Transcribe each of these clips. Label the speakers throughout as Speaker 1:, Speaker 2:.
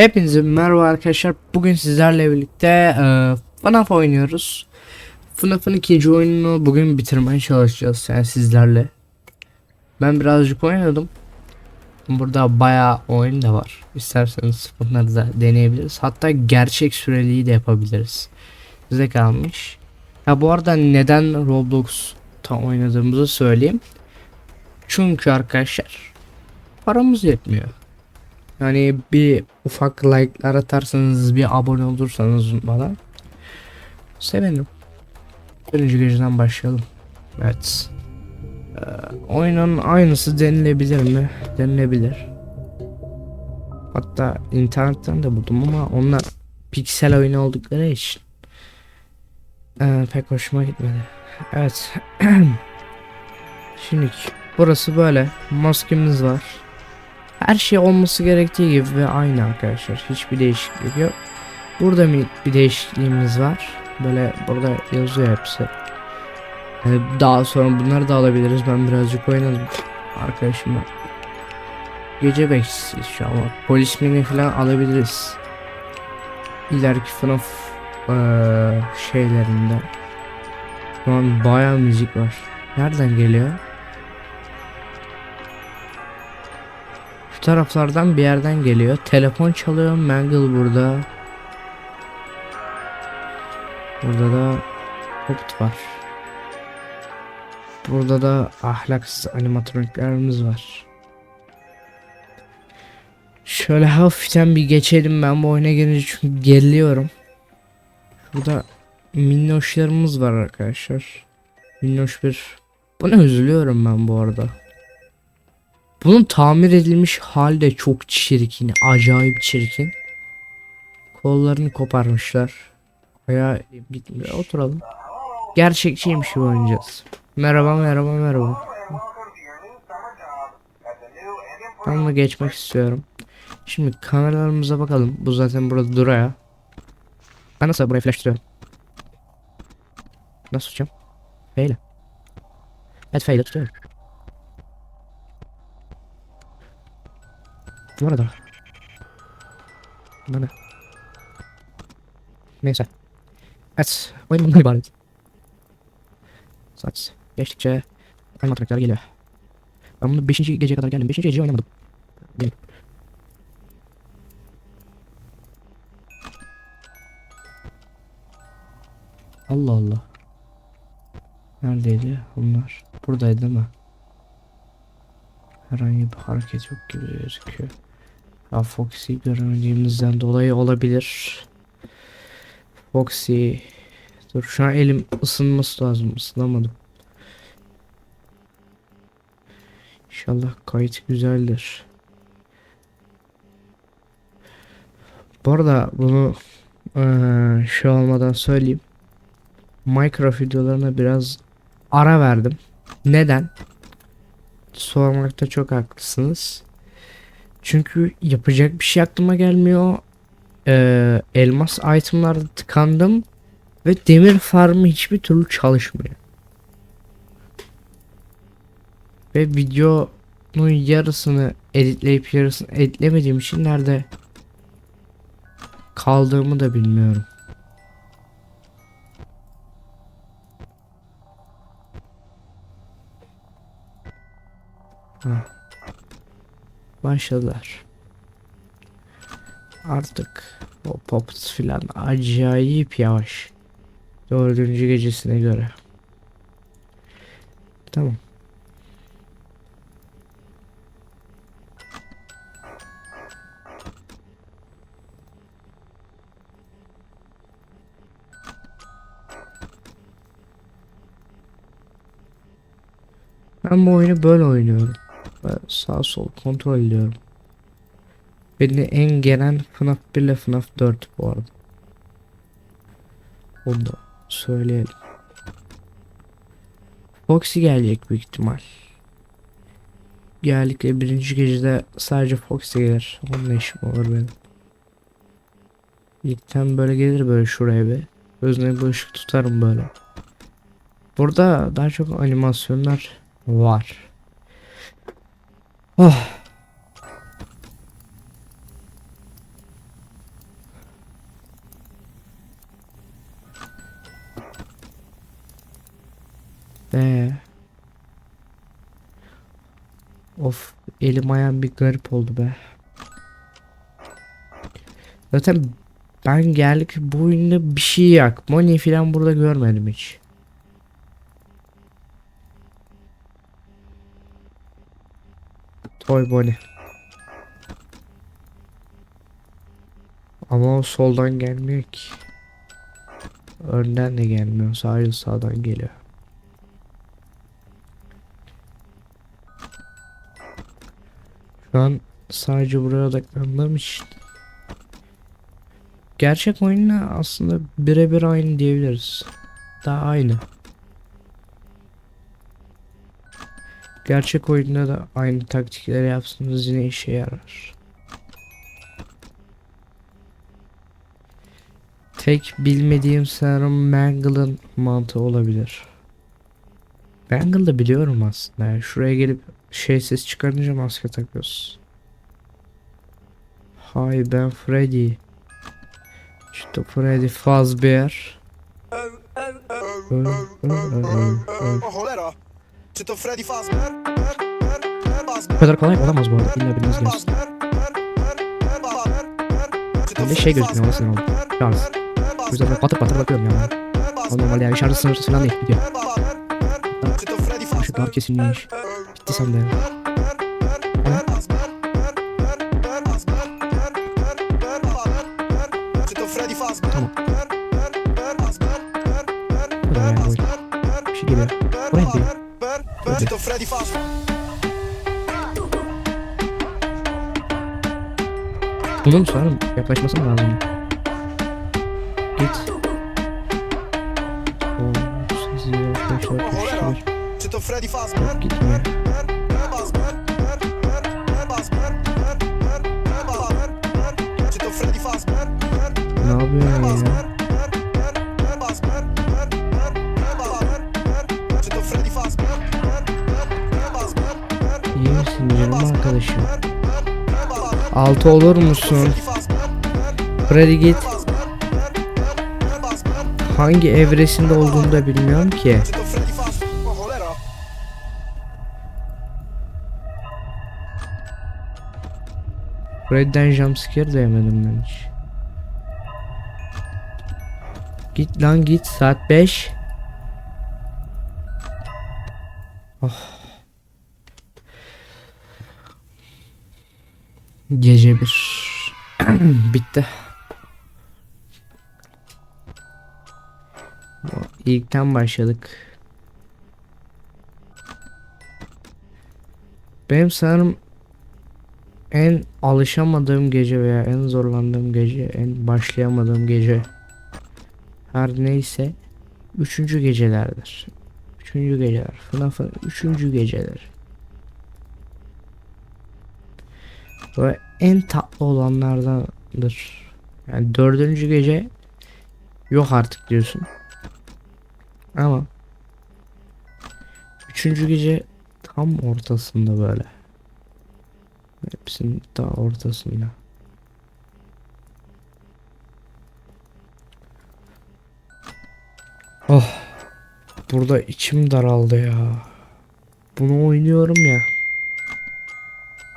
Speaker 1: Hepinize merhaba arkadaşlar. Bugün sizlerle birlikte e, FNAF oynuyoruz. FNAF'ın ikinci oyununu bugün bitirmeye çalışacağız yani sizlerle. Ben birazcık oynadım. Burada bayağı oyun da var. İsterseniz bunları da deneyebiliriz. Hatta gerçek süreliği de yapabiliriz. Size kalmış. Ya bu arada neden Roblox'ta oynadığımızı söyleyeyim. Çünkü arkadaşlar paramız yetmiyor. Yani bir ufak like'lar atarsanız bir abone olursanız bana sevinirim. Birinci geceden başlayalım. Evet. Ee, oyunun aynısı denilebilir mi? Denilebilir. Hatta internetten de buldum ama onlar piksel oyunu oldukları için ee, pek hoşuma gitmedi. Evet. Şimdi burası böyle. Maskemiz var. Her şey olması gerektiği gibi ve aynı arkadaşlar. Hiçbir değişiklik yok. Burada bir değişikliğimiz var. Böyle burada yazıyor hepsi. Yani daha sonra bunları da alabiliriz. Ben birazcık oynadım arkadaşımla. Gece bekçisiyiz şu an. Polis mini falan alabiliriz. İleriki FNAF eee, şeylerinde. Şu an bayağı müzik var. Nereden geliyor? Taraflardan bir yerden geliyor. Telefon çalıyor. Mangle burada. Burada da Hobbit var. Burada da ahlaksız animatroniklerimiz var. Şöyle hafiften bir geçelim ben bu oyuna girince çünkü geriliyorum. Burada minnoşlarımız var arkadaşlar. Minnoş bir. Buna üzülüyorum ben bu arada. Bunun tamir edilmiş hali de çok çirkin. Acayip çirkin. Kollarını koparmışlar. Ayağı gitmiş. Oturalım. Gerçekçiymiş gibi oynayacağız. Merhaba merhaba merhaba. Ben de geçmek istiyorum. Şimdi kameralarımıza bakalım. Bu zaten burada duruyor. Ben nasıl burayı flashtırıyorum? Nasıl tutacağım? Feyle. Evet feyle tutuyorum. Bu arada. Bunlar ne? Neyse. Evet. Oyun bundan ibaret. Saat geçtikçe aynı matematikler geliyor. Ben bunu 5. geceye kadar geldim. 5. geceyi oynamadım. Gelin. Allah Allah. Neredeydi bunlar? Buradaydı değil mi? Herhangi bir hareket yok gibi gözüküyor. Ya Foxy göremediğimizden dolayı olabilir. Foxy. Dur şu an elim ısınması lazım. Isınamadım. İnşallah kayıt güzeldir. Bu arada bunu eee şu olmadan söyleyeyim. Minecraft videolarına biraz ara verdim. Neden? sormakta çok haklısınız. Çünkü yapacak bir şey aklıma gelmiyor. Ee, elmas itemlarda tıkandım ve demir farmı hiçbir türlü çalışmıyor. Ve videonun yarısını editleyip yarısını editlemediğim için nerede kaldığımı da bilmiyorum. Heh. Başladılar. Artık o pops filan acayip yavaş. Dördüncü gecesine göre. Tamam. Ben bu oyunu böyle oynuyorum. Ve sağ sol kontrol ediyorum. Beni en gelen FNAF 1 ile FNAF 4 bu arada. Onu da söyleyelim. Foxy gelecek büyük ihtimal. Genellikle birinci gecede sadece Foxy gelir. Onunla işim olur benim. İlkten böyle gelir böyle şuraya bir. Gözüne bir ışık tutarım böyle. Burada daha çok animasyonlar var. Oh. Ee. Of elim ayağım bir garip oldu be. Zaten ben geldik bu oyunda bir şey yak. Money falan burada görmedim hiç. Toy Bonnie. Ama o soldan gelmiyor ki. Önden de gelmiyor. Sadece sağdan geliyor. Şu an sadece buraya odaklandığım için. Gerçek oyunla aslında birebir aynı diyebiliriz. Daha aynı. Gerçek oyunda da aynı taktikleri yapsanız yine işe yarar. Tek bilmediğim sanırım Mangle'ın mantığı olabilir. Mangle'ı biliyorum aslında. Yani şuraya gelip şey ses çıkarınca maske takıyoruz. Hi ben Freddy. İşte Freddy Fazbear.
Speaker 2: Oh cholera! Czy to Freddy Fazbear?
Speaker 1: Bu kadar kolay olamaz bu arada. İlla bilmeniz gerekiyor. Bende şey gözükmüyor orası ne oldu? Şarj. O yüzden böyle patır bakıyorum ya. O normal yani şarjı sınırsız falan değil gidiyor.
Speaker 2: Freddy Fazbear?
Speaker 1: Işıklar kesilmiş. Bitti sandım.
Speaker 2: Czy
Speaker 1: Bunun sanırım yaklaşması mı lazım? Git. O sizi
Speaker 2: to Freddy Fazbear?
Speaker 1: Ne yapıyorsun ya? İyi misin canım arkadaşım? Altı olur musun? Freddy git. Hangi evresinde olduğunu da bilmiyorum ki. Freddy'den jumpscare de ben hiç. Git lan git saat 5. Oh. Gece bir. Bitti. İlkten başladık. Benim sanırım en alışamadığım gece veya en zorlandığım gece, en başlayamadığım gece her neyse üçüncü gecelerdir. Üçüncü geceler. FNAF'ın üçüncü geceler. Ve en tatlı olanlardandır. Yani dördüncü gece yok artık diyorsun. Ama üçüncü gece tam ortasında böyle. Hepsinin daha ortasında. Oh. Burada içim daraldı ya. Bunu oynuyorum ya.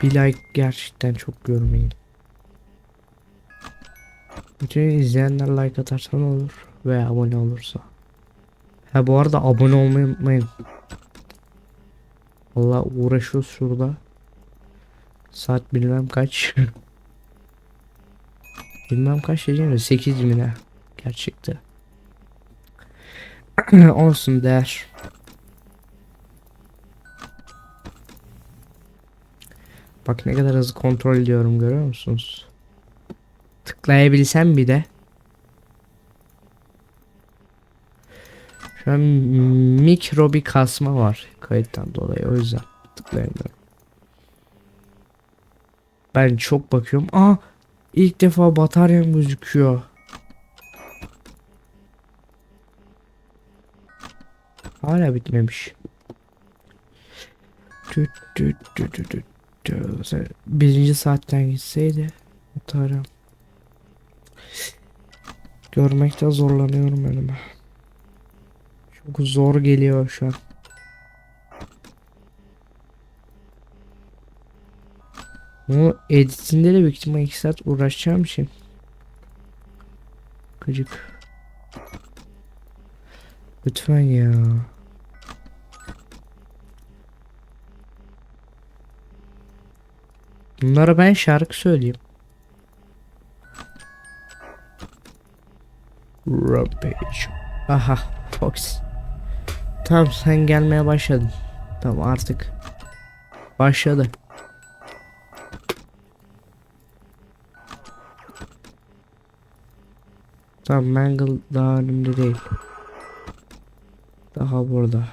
Speaker 1: Bir like gerçekten çok görmeyin. Bütün izleyenler like atarsa ne olur ve abone olursa. Ha bu arada abone olmayı unutmayın. Allah uğraşıyoruz şurada. Saat bilmem kaç. bilmem kaç diyeceğim de 8 mi ne? Gerçekte. Olsun der. Bak ne kadar hızlı kontrol ediyorum görüyor musunuz? Tıklayabilsem bir de. Şu an mikro bir kasma var kayıttan dolayı o yüzden tıklayamıyorum. Ben çok bakıyorum. Aa ilk defa bataryam gözüküyor. Hala bitmemiş. Tüt tüt tüt tüt diyor. Birinci saatten gitseydi atarım. Görmekte zorlanıyorum önüme. Çok zor geliyor şu an. Bunu editinde de büyük ihtimal 2 saat uğraşacağım için. Gıcık. Lütfen ya. Bunlara ben şarkı söyleyeyim. Rampage. Aha Fox. Tamam sen gelmeye başladın. Tamam artık. Başladı. Tamam Mangle daha önümde değil. Daha burada.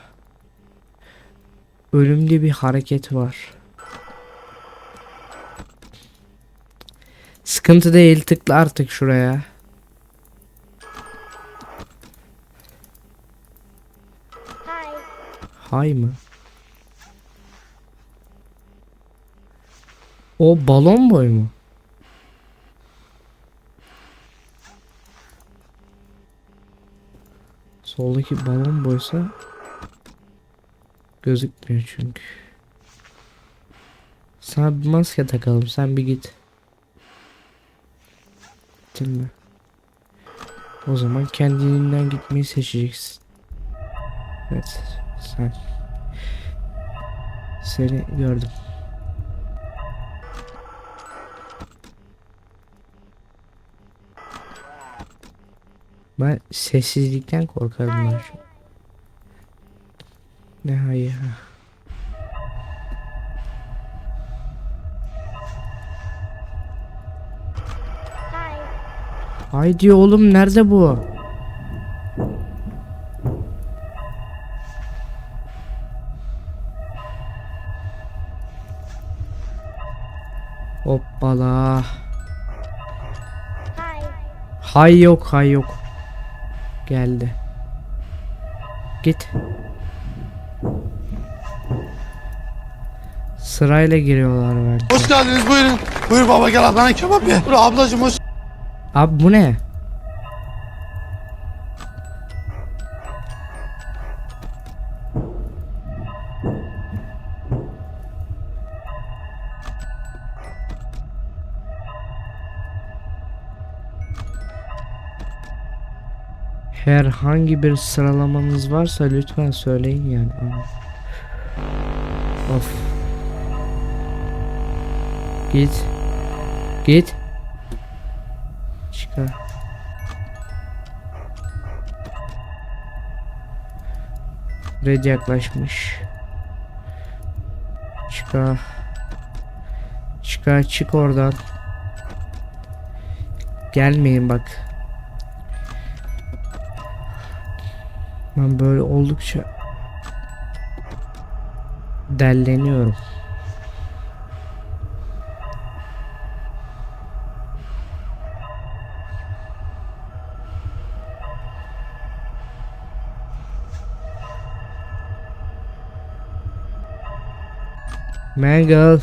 Speaker 1: Ölümlü bir hareket var. Sıkıntı değil tıkla artık şuraya. Hay mı? O balon boy mu? Soldaki balon boysa gözükmüyor çünkü. Sana bir maske takalım sen bir git. Mi? O zaman kendinden gitmeyi seçeceksin. Evet sen. Seni gördüm. Ben sessizlikten korkarım. Ne hayır. Haydi oğlum nerede bu? Hoppala.
Speaker 3: Hi.
Speaker 1: Hay yok hay yok. Geldi. Git. Sırayla giriyorlar belki.
Speaker 4: Hoş geldiniz buyurun. Buyur baba gel ablana kebap ye. Buyur ablacım hoş.
Speaker 1: Abi bu ne? Herhangi bir sıralamanız varsa lütfen söyleyin yani. Of. Git. Git. Çıkar. Red yaklaşmış. Çıkar. Çıkar çık oradan. Gelmeyin bak. Ben böyle oldukça delleniyorum. Mangle.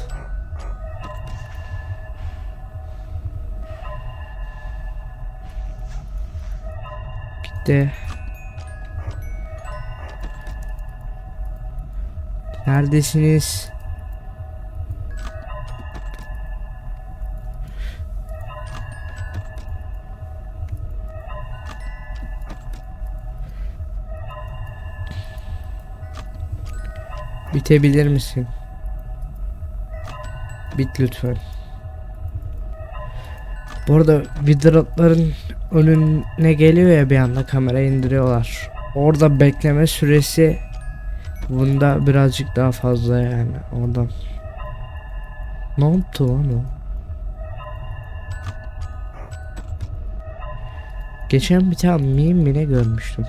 Speaker 1: Gitti. Neredesiniz? Bitebilir misin? Bit lütfen. Bu arada vidratların önüne geliyor ya bir anda kamera indiriyorlar. Orada bekleme süresi bunda birazcık daha fazla yani ondan. Ne yaptı lan o? Geçen bir tane meme mi ne görmüştüm.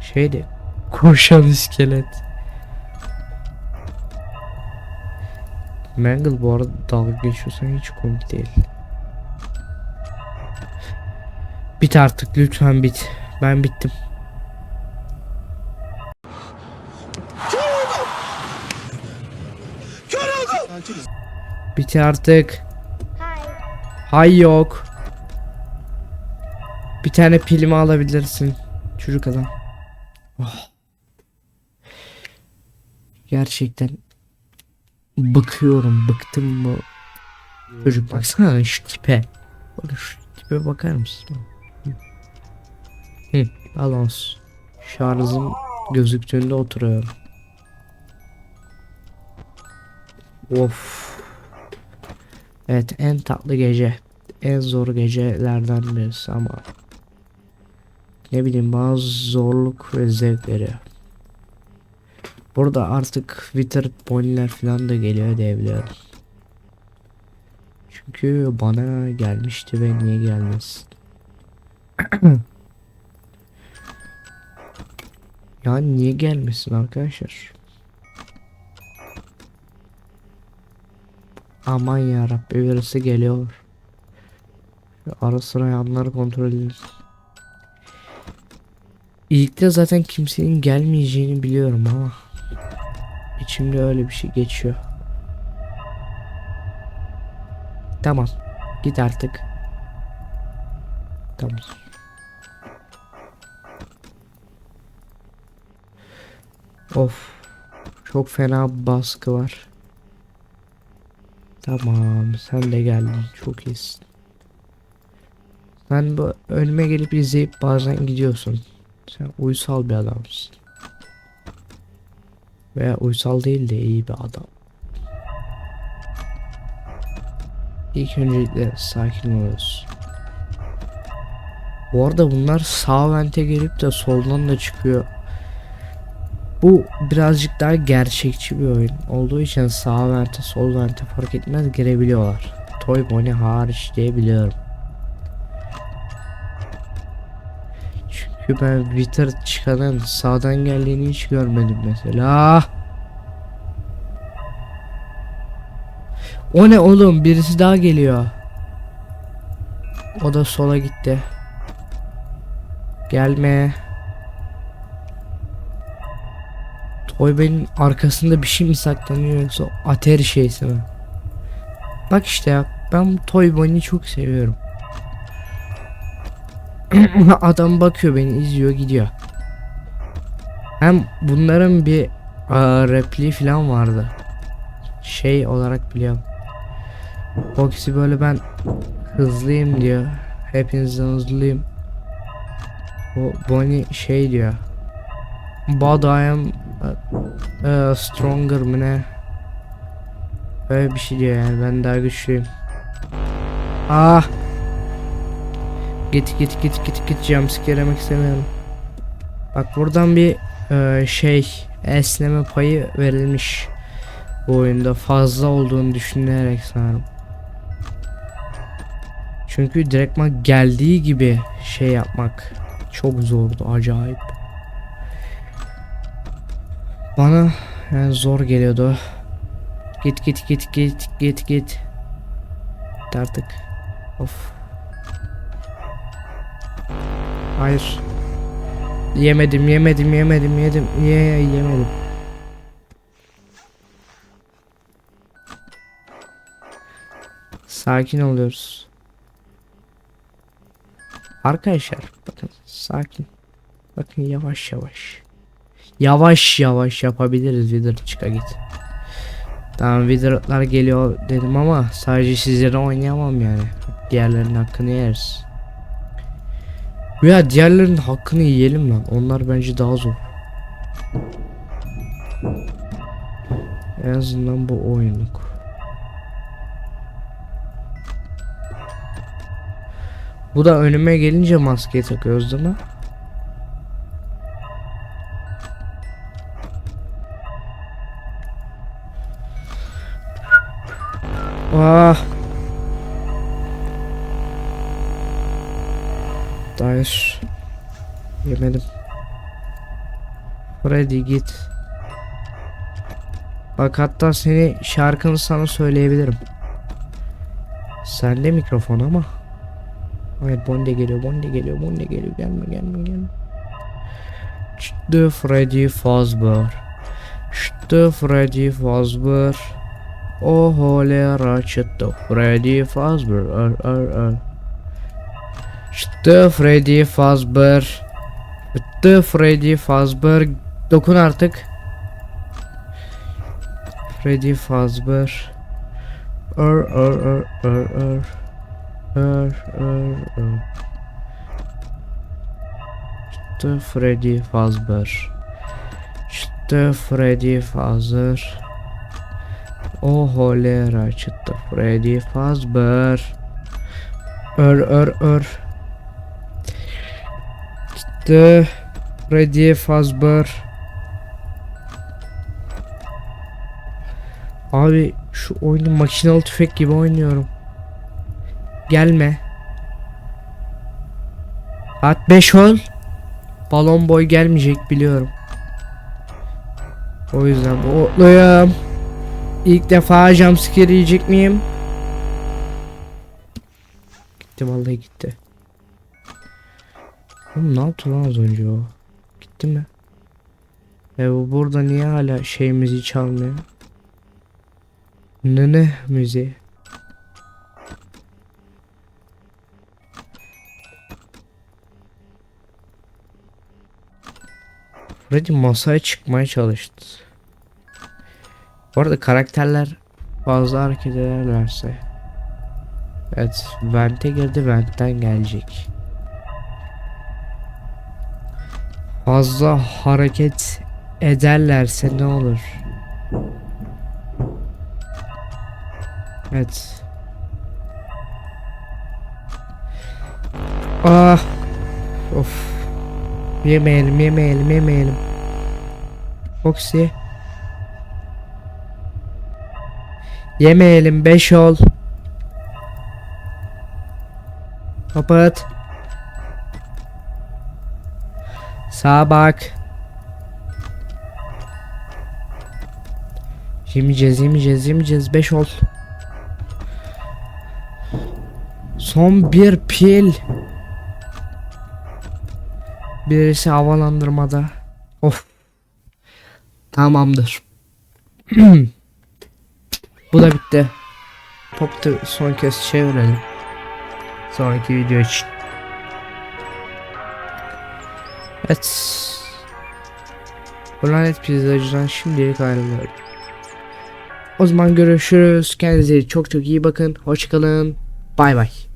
Speaker 1: Şeydi. Koşan iskelet. Mangle bu arada dalga geçiyorsan hiç komik değil. Bit artık lütfen bit. Ben bittim. Bit artık. Hay yok. Bir tane pilimi alabilirsin. Çocuk adam. Oh. Gerçekten bıkıyorum. Bıktım bu. Çocuk baksana şu tipe. Bakın şu tipe bakar mısın? Hı, balans. Şarjım gözüktüğünde oturuyorum. Of. Evet en tatlı gece. En zor gecelerden birisi ama ne bileyim bazı zorluk ve zevk veriyor. Burada artık Twitter poniler falan da geliyor diyebiliyorum. Çünkü bana gelmişti ve niye gelmez? yani niye gelmesin arkadaşlar? Aman ya Rabbi birisi geliyor. Ara sıra yanları kontrol edin. İlkte zaten kimsenin gelmeyeceğini biliyorum ama içimde öyle bir şey geçiyor. Tamam. Git artık. Tamam. Of. Çok fena baskı var. Tamam sen de geldin çok iyisin. Sen bu önüme gelip izleyip bazen gidiyorsun. Sen uysal bir adamsın. Veya uysal değil de iyi bir adam. İlk öncelikle sakin oluyoruz. Bu arada bunlar sağ vente gelip de soldan da çıkıyor. Bu birazcık daha gerçekçi bir oyun olduğu için sağ vente sol vente fark etmez girebiliyorlar. Toy Bonnie hariç diyebiliyorum. Çünkü ben Wither çıkanın sağdan geldiğini hiç görmedim mesela. O ne oğlum birisi daha geliyor. O da sola gitti. Gelme. Toyben'in arkasında bir şey mi saklanıyor yoksa ateri şeysi mi? Bak işte ya ben bu Toyben'i çok seviyorum. Adam bakıyor beni izliyor gidiyor. Hem bunların bir aa, repliği falan vardı. Şey olarak biliyorum. Foxy böyle ben hızlıyım diyor. Hepinizden hızlıyım. O Bonnie şey diyor. But I am uh, stronger mı ne? Öyle bir şey diyor yani ben daha güçlüyüm. Ah! Git git git git git jumpscare yemek istemiyorum. Bak buradan bir e, şey esneme payı verilmiş bu oyunda fazla olduğunu düşünerek sanırım. Çünkü direktman geldiği gibi şey yapmak çok zordu acayip. Bana yani zor geliyordu. Git git git git git git. Artık. Of. Hayır. Yemedim yemedim yemedim yedim ye yemedim. Sakin oluyoruz. Arkadaşlar bakın sakin. Bakın yavaş yavaş. Yavaş yavaş yapabiliriz Wither çıka git. Tamam Wither'lar geliyor dedim ama sadece sizlere oynayamam yani. Diğerlerinin hakkını yeriz. Ya diğerlerinin hakkını yiyelim lan. Onlar bence daha zor. En azından bu oyunluk. Bu da önüme gelince maskeyi takıyoruz değil mi? Hayır. Yemedim. Freddy git. Bak hatta seni şarkını sana söyleyebilirim. Sende mikrofon ama. Hayır Bonde geliyor, Bonde geliyor, Bonde geliyor. Gelme, gelme, gelme. İşte Freddy Fazbear. İşte Freddy Fazbear. Oh holera çıktı Freddy Fazbear. Ar, ar, ar. İşte Freddy Fazbear. Bitti Freddy Fazbear. Dokun artık. Freddy Fazbear. Ör ör ör ör ör. Ör ör ör. İşte Freddy Fazbear. İşte Freddy Fazbear. O holera çıktı Freddy Fazbear. Ör ör ör. İşte Freddy Fazbear. Abi şu oyunu makinalı tüfek gibi oynuyorum. Gelme. At 5 ol. Balon boy gelmeyecek biliyorum. O yüzden mutluyum. İlk defa jumpscare yiyecek miyim? Gitti vallahi gitti. Oğlum ne yaptı lan az önce o? Gitti mi? E bu burada niye hala şeyimizi çalmıyor? Ne ne müziği? Freddy masaya çıkmaya çalıştı. Bu arada karakterler fazla hareket ederlerse Evet vente girdi ventten gelecek Fazla hareket ederlerse ne olur? Evet. Ah! Of. Yemeyelim yemeyelim yemeyelim. Foxy. Yemeyelim 5 ol. Kapat Sağa bak. Yemeyeceğiz yemeyeceğiz yemeyeceğiz. 5 ol. Son bir pil. Birisi havalandırmada. Of. Tamamdır. Bu da bitti. Pop'tu son kez çevirelim. Sonraki video için Evet. Lanet pizzacıdan şimdilik ayrılıyorum. O zaman görüşürüz. Kendinize çok çok iyi bakın. Hoşçakalın. Bay bay